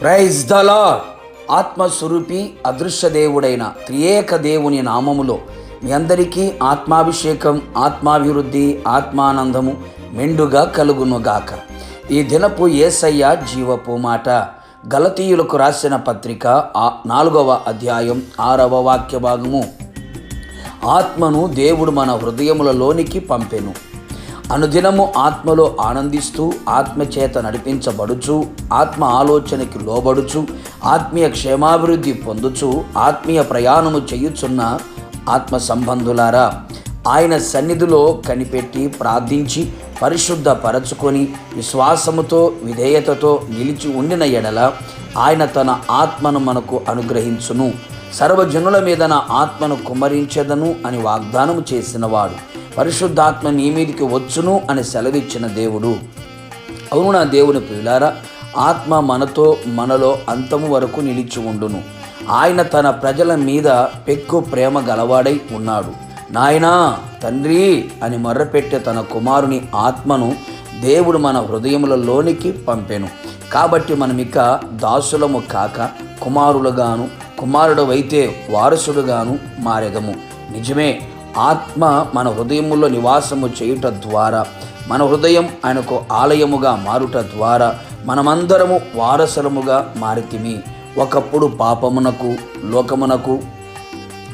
Praise దలా ఆత్మస్వరూపి అదృశ్య దేవుడైన త్రియేక దేవుని నామములో మీ అందరికీ ఆత్మాభిషేకం ఆత్మాభివృద్ధి ఆత్మానందము మెండుగా కలుగునుగాక. ఈ దినపు ఏసయ్య జీవపు మాట. గలతీయులకు రాసిన పత్రిక ఆ నాలుగవ అధ్యాయం ఆరవ వాక్య భాగము ఆత్మను దేవుడు మన హృదయములలోనికి పంపెను. అనుదినము ఆత్మలో ఆనందిస్తూ ఆత్మచేత నడిపించబడుచు ఆత్మ ఆలోచనకి లోబడుచు ఆత్మీయ క్షేమాభివృద్ధి పొందుచు ఆత్మీయ ప్రయాణము చేయుచున్న ఆత్మ సంబంధులారా ఆయన సన్నిధిలో కనిపెట్టి ప్రార్థించి పరిశుద్ధ పరచుకొని విశ్వాసముతో విధేయతతో నిలిచి ఉండిన ఎడల ఆయన తన ఆత్మను మనకు అనుగ్రహించును. సర్వజనుల మీద నా ఆత్మను కుమ్మరించెదను అని వాగ్దానము చేసినవాడు. పరిశుద్ధాత్మ నీ మీదికి వచ్చును అని సెలవిచ్చిన దేవుడు. అవును నా దేవుని ప్రియులారా? ఆత్మ మనతో మనలో అంతము వరకు నిలిచి ఉండును. ఆయన తన ప్రజల మీద పెక్కు ప్రేమ గలవాడై ఉన్నాడు. నాయనా తండ్రి అని మొర్రపెట్టే తన కుమారుని ఆత్మను దేవుడు మన హృదయములలోనికి పంపెను. కాబట్టి మనమిక దాసులము కాక కుమారులుగాను కుమారుడవైతే వారసుడుగాను మారెదము. నిజమే ఆత్మ మన హృదయములో నివాసము చేయుట ద్వారా మన హృదయం ఆయనకు ఆలయముగా మారుట ద్వారా మనమందరము వారసులముగా మారితిమి. ఒకప్పుడు పాపమునకు లోకమునకు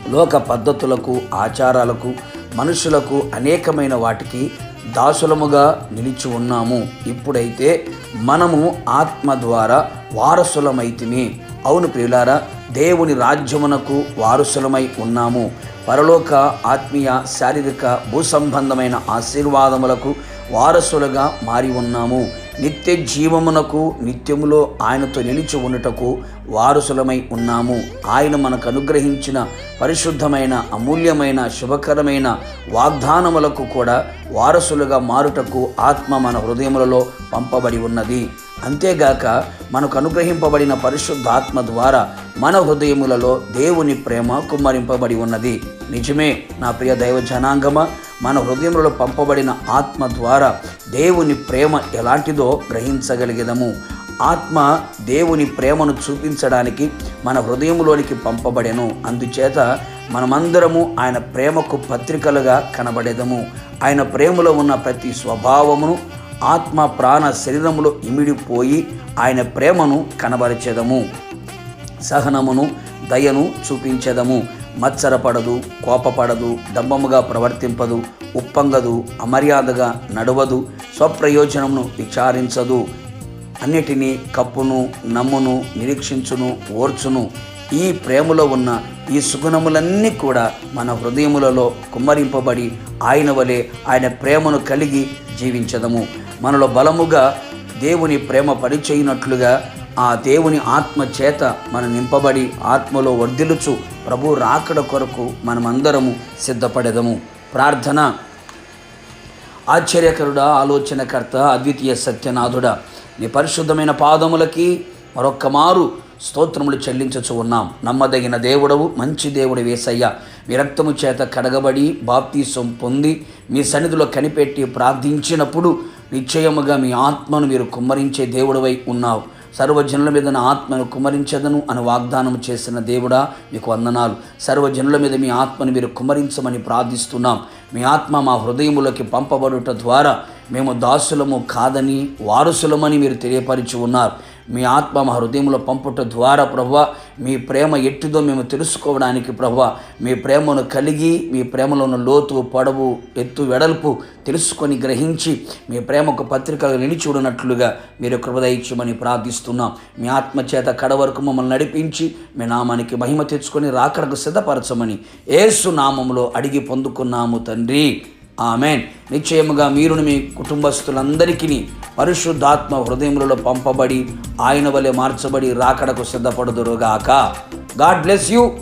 లోక పద్ధతులకు ఆచారాలకు మనుషులకు అనేకమైన వాటికి దాసులముగా నిలిచి ఉన్నాము. ఇప్పుడైతే మనము ఆత్మ ద్వారా వారసులమైతిమి. అవును ప్రియులారా దేవుని రాజ్యమునకు వారసులమై ఉన్నాము. పరలోక ఆత్మీయ శారీరక భూసంబంధమైన ఆశీర్వాదములకు వారసులుగా మారి ఉన్నాము. నిత్య జీవమునకు నిత్యములో ఆయనతో నిలిచి ఉండటకు వారసులమై ఉన్నాము. ఆయన మనకు అనుగ్రహించిన పరిశుద్ధమైన అమూల్యమైన శుభకరమైన వాగ్దానములకు కూడా వారసులుగా మారుటకు ఆత్మ మన హృదయములలో పంపబడి ఉన్నది. అంతేగాక మనకు అనుగ్రహింపబడిన పరిశుద్ధాత్మ ద్వారా మన హృదయములలో దేవుని ప్రేమ కుమ్మరింపబడి ఉన్నది. నిజమే నా ప్రియ దైవ జనాంగమ మన హృదయములలో పంపబడిన ఆత్మ ద్వారా దేవుని ప్రేమ ఎలాంటిదో గ్రహించగలిగేదము. ఆత్మ దేవుని ప్రేమను చూపించడానికి మన హృదయంలోనికి పంపబడెను. అందుచేత మనమందరము ఆయన ప్రేమకు పత్రికలుగా కనబడేదము. ఆయన ప్రేమలో ఉన్న ప్రతి స్వభావమును ఆత్మ ప్రాణ శరీరములో ఇమిడిపోయి ఆయన ప్రేమను కనబరిచెదము. సహనమును దయను చూపించెదము. మత్సరపడదు కోపపడదు డంబముగా ప్రవర్తింపదు ఉప్పంగదు అమర్యాదగా నడవదు స్వప్రయోజనమును విచారించదు. అన్నిటినీ కప్పును నమ్మును నిరీక్షించును ఓర్చును. ఈ ప్రేమలో ఉన్న ఈ సుగుణములన్నీ కూడా మన హృదయములలో కుమ్మరింపబడి ఆయన వలె ఆయన ప్రేమను కలిగి జీవించదము. మనలో బలముగా దేవుని ప్రేమ పరిచయినట్లుగా ఆ దేవుని ఆత్మ చేత మనం నింపబడి ఆత్మలో వర్ధిలుచు ప్రభు రాకడ కొరకు మనమందరము సిద్ధపడేదము. ప్రార్థన. ఆశ్చర్యకరుడా ఆలోచనకర్త అద్వితీయ సత్యనాథుడా నీ పరిశుద్ధమైన పాదములకి మరొక్క మారు స్తోత్రములు చెల్లించచ్చు ఉన్నాం. నమ్మదగిన దేవుడవు మంచి దేవుడు వేసయ్య విరక్తము చేత కడగబడి బాప్తీసం పొంది మీ సన్నిధిలో కనిపెట్టి ప్రార్థించినప్పుడు నిశ్చయముగా మీ ఆత్మను మీరు కుమ్మరించే దేవుడవై ఉన్నావు. సర్వజనుల మీద నా ఆత్మను కుమరించదను అని వాగ్దానం చేసిన దేవుడా మీకు వందనాలు. సర్వజనుల మీద మీ ఆత్మను మీరు కుమరించమని ప్రార్థిస్తున్నాం. మీ ఆత్మ మా హృదయములోకి పంపబడుట ద్వారా మేము దాసులము కాదని వారసులమని మీరు తెలియపరిచి ఉన్నారు. మీ ఆత్మ మా హృదయంలో పంపుట ద్వారా ప్రభు మీ ప్రేమ ఎట్టిదో మేము తెలుసుకోవడానికి ప్రభు మీ ప్రేమను కలిగి మీ ప్రేమలో ఉన్న లోతు పొడవు ఎత్తు వెడల్పు తెలుసుకొని గ్రహించి మీ ప్రేమకు పత్రికలు నిలిచూడనట్లుగా మీరు కృపదయించమని ప్రార్థిస్తున్నాం. మీ ఆత్మ చేత కడ వరకు మమ్మల్ని నడిపించి మీ నామానికి మహిమ తెచ్చుకొని రాకడకు సిద్ధపరచమని ఏసు నామంలో అడిగి పొందుకున్నాము తండ్రి. ఆమెన్. నిశ్చయముగా మీరును మీ కుటుంబస్తులందరికీ పరిశుద్ధాత్మ హృదయములలో పంపబడి ఆయన వలె మార్చబడి రాకడకు సిద్ధపడుదురుగాక. God bless you.